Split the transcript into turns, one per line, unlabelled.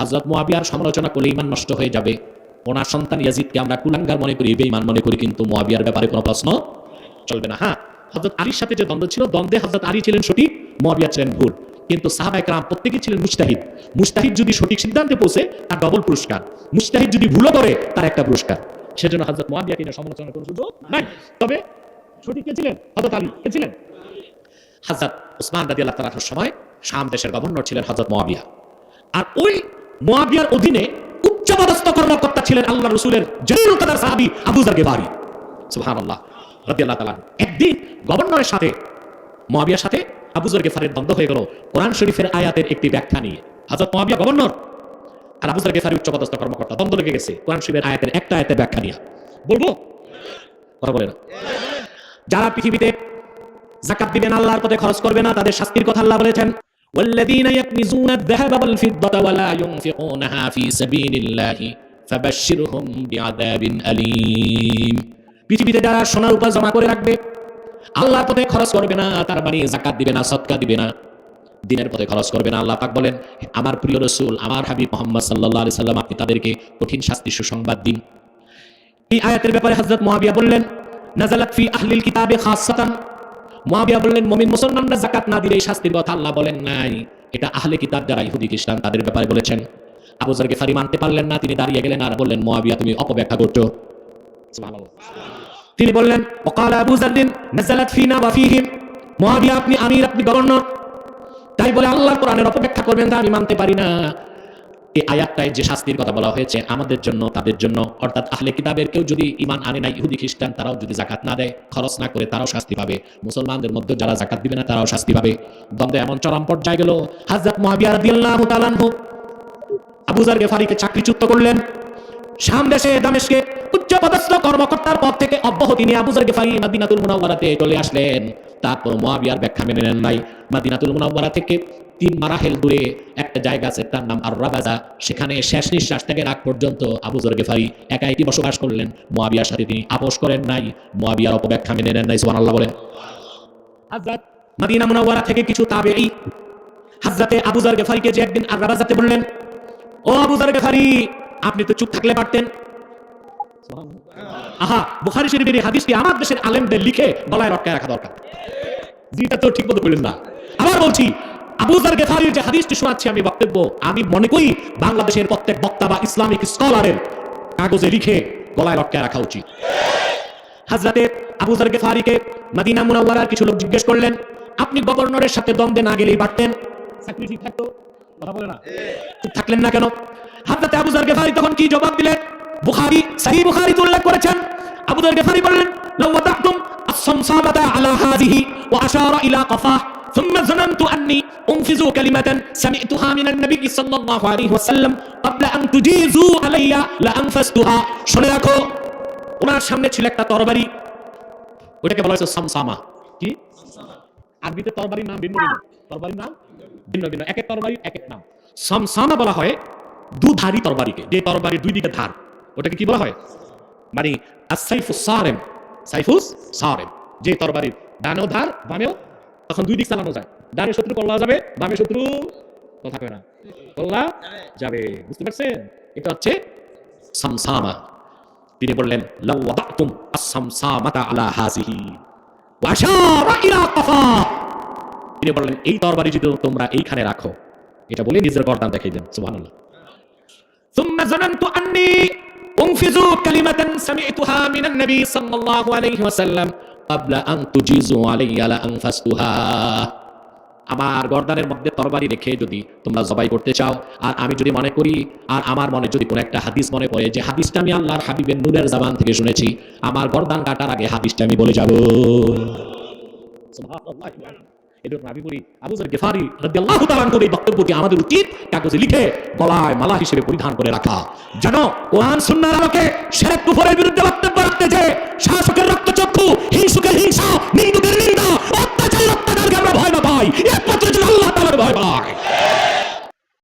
হজরত মোয়াবিয়ার সমালোচনা করলে ইমান নষ্ট হয়ে যাবে। ওনার সন্তান ইয়াজিদকে আমরা কুলাঙ্গার মনে করি, বেঈমান মনে করি, কিন্তু মোয়াবিয়ার ব্যাপারে কোনো প্রশ্ন চলবে না। হ্যাঁ হজরত আলীর সাথে যে দ্বন্দ্ব ছিল, দ্বন্দ্বে হজরত আলী ছিলেন সঠিক, মোয়াবিয়া ছিলেন ভুল। কিন্তু সাহাবা একরাম প্রত্যেকেই ছিলেন মুস্তাহিদ মুস্তাহিদ যদি সঠিক সিদ্ধান্তে পৌঁছে, তার ডবল পুরস্কার। মুস্তাহিদ যদি ভুলও করে, তার একটা পুরস্কার। সেজন্য হজরত মোয়াবিয়াকে সমালোচনা কোনো সুযোগ নাই। তবে সঠিক কে ছিলেন? হজরত আলী কে ছিলেন? হজরত উসমান রাজি আল্লাহ তালার সময় শাম দেশের গভর্নর ছিলেন হজরত মোয়াবিয়া। আর ওই মোয়াবিয়ার অধীনে উচ্চপদস্থ কর্মকর্তা ছিলেন আল্লাহ রসুলের জলিল সাহাবি আবু জার গেফারি সুবহানাল্লাহ, রাদিয়াল্লাহু তাআলা একদিন গভর্নরের সাথে, মোয়াবিয়ার সাথে আবু জার গেফারের দ্বন্দ্ব হয়ে গেল কোরআন শরীফের আয়াতের একটি ব্যাখ্যা নিয়ে। হযরত মোয়াবিয়া গভর্নর আর আবু জার গেফারি উচ্চপদস্থ কর্মকর্তা, দ্বন্দ্ব লেগে গেছে কোরআন শরীফের আয়াতের একটা আয়াতের ব্যাখ্যা নিয়ে। বলব? কথা বলে না। যারা পৃথিবীতে জাকাত দিবেন আল্লাহর পথে খরচ করবে না, তাদের শাস্তির কথা আল্লাহ বলেছেন। والذين يكنزون الذهب والفضة ولا ينفقونها في سبيل الله فبشرهم بعذاب أليم পৃথিবীতে যারা সোনার উপর জমা করে রাখবে আল্লাহর পথে খরচ করবে না তার মানে জাকাত দিবে না সৎকা দিবে না দিনের পথে খরচ করবে না আল্লাহ পাক বলেন আমার প্রিয় রসুল আমার হাবিব মোহাম্মদ সাল্লাহ আলি সাল্লাম আপনি তাদেরকে কঠিন শাস্তি সুসংবাদ দিন এই আয়াতের ব্যাপারে হযরত মুয়াবিয়া বললেন নাজালাত ফি আহলিল কিতাবে খাসসাতান মুয়াবিয়া বললেন, মমিন মুসলমানরা জাকাত না দিলে এই শাস্তির কথা আল্লাহ বলেন নাই। এটা আহলে কিতাব যারা ইহুদি খ্রিস্টান, তাদের ব্যাপারে বলেছেন। আবু জার গেফারি মানতে পারলেন না, তিনি দাঁড়িয়ে গেলেন আর বললেন মহাবিয়া তুমি অপব্যাখ্যা করছ। তিনি বললেন অকাল আবু জারদিন নাজালাত ফিনা ওয়া ফিহিম। মুয়াবিয়া, আপনি আমির, আপনি গভর্নর। তাই বলে আল্লাহর কোরআনের অপব্যাখ্যা করবেন তা আমি মানতে পারি না। এই আয়াতটায় যে শাস্তির কথা বলা হয়েছে, আমাদের জন্য, তাদের জন্য, অর্থাৎ আহলে কিতাবের কেউ যদি ইমান আনে নাই, ইহুদি খ্রিস্টান, তারাও যদি জাকাত না দেয়, খরচ না করে, তারাও শাস্তি পাবে। মুসলমানদের মধ্যে যারা জাকাত দিবে না, তারাও শাস্তি পাবে। দ্বন্দ্বে এমন চরম পর্যায়ে গেল হাজরত মহাবিয়া রাদিয়াল্লাহু তাআলা আনহু আবু জার গেফারিকে চাকরিচ্যুত করলেন। শাম দেশে দামেশকে উচ্চ পদস্থ কর্মকর্তার পদ থেকে অব্যাহতি নিয়ে আবু জার গেফারি মাদিনাতুল মুনাওয়ারাতে চলে আসলেন। তারপর মুয়াবিয়ার ব্যাখ্যা মেনে নেন নাই। মাদিনাতুল মুনাওয়ারা থেকে তিন মারাহেল দূরে একটা জায়গা আছে তার নাম আর রাবাজা সেখানে শেষ নিঃশ্বাস থেকে রাগ পর্যন্ত আবু জর গেফারি একা একই বসবাস করলেন? মুয়াবিয়ার সাথে তিনি আপোষ করেন নাই মুয়াবিয়ার অপব্যাখ্যা মেনে নেন নাই সুবহানাল্লাহ বলেন। হযরত মদিনা মুনাওয়ারা থেকে কিছু তাবেঈ হযরতে আবু জর গেফারিকে যে একদিন আর রাবাজাতে বললেন ও আবু জর গেফারি আপনি তো চুপ থাকলে পারতেন। আহা বুখারী শরীফের এই হাদিসটি আমার দেশের আলেমদের লিখে গলায় রটকায় রাখা দরকার। জিটা তো ঠিক মতো বললেন না। আবার বলছি আবুজার গেফারির যে হাদিসটি শোনাচ্ছি আমি বক্তব্য, আমি মনে করি বাংলাদেশের প্রত্যেক বক্তা বা ইসলামিক স্কলারের কাগজে লিখে গলায় লটকে রাখা উচিত। হাজরাতে আবুজার গেফারিকে মাদিনা মুনাওয়ারার কিছু লোক জিজ্ঞেস করলেন, আপনি গভর্নরের সাথে দ্বন্দ্বে না গেলেই পারতেন? চাকরি ঠিক থাকতো? কথা বলে না। থাকলেন না কেন? হাজরাতে আবুজার গেফারি তখন কি জবাব দিলেন? বুখারি, সাহি বুখারি উল্লেখ করেছেন। আবুদার গেফারি বললেন, লাউ ওয়াদাকতুম আসসামসাবাতা আলা হাযিহি ওয়া আশারা ইলা কফাহ। ثم ظننت أني أنفذ كلمة سمعتها من النبي صلى الله عليه وسلم قبل أن تجيزوا علي لأنفذتها শুনে রাখো ওনার সামনে ছিল একটা তরবারি ওটাকে বলা হয়েছে সামসামা কি আরবিতে তরবারির নাম ভিন্ন ভিন্ন তরবারির নাম ভিন্ন ভিন্ন এক এক তরবারি এক এক নাম সামসামা বলা হয় দুধারী তরবারিকে যে তরবারির দুই দিকে ধার ওটাকে কি বলা হয় মানে আসাইফুস সারেম সাইফুস সারেম যে তরবারির ডানেও ধার বামেও তখন দুই দিক চালানো যায় ডানে শত্রু কল্লা যাবে বামে শত্রু কথা কয় না কল্লা যাবে বুঝতে পারছেন এটা হচ্ছে সামসামা তিনি বললেন লাউ ওয়াদাতুম আস-সামসামাতা আলা হাজিহি ওয়া আশারা ইলা কাফা তিনি বললেন এই তরবারি যদি তোমরা এইখানে রাখো এটা বলে নিজের গর্দান দেখাই দেন সুবহানাল্লাহ ثم ظننت أني أنفذ كلمة سمعتها من النبي صلى الله عليه وسلم কাবলা আং তুজিজু আং আমার গর্দানের মধ্যে তরবারি রেখে যদি তোমরা জবাই করতে চাও, আর আমি যদি মনে করি, আর আমার মনে যদি কোনো একটা হাদিস মনে পড়ে, যে হাদিসটা আমি আল্লাহর হাবিবের নূরের জাবান থেকে শুনেছি, আমার গর্দান কাটার আগে হাদিসটা আমি বলে যাব। এজন্য পরিধান করে রাখা। যেন হিংসুকের হিংসা, নিন্দুকের নিন্দা অত্যাচারী অত্যাচারকে আমরা ভয় না পাই। একমাত্র আল্লাহ তালার ভয় পাই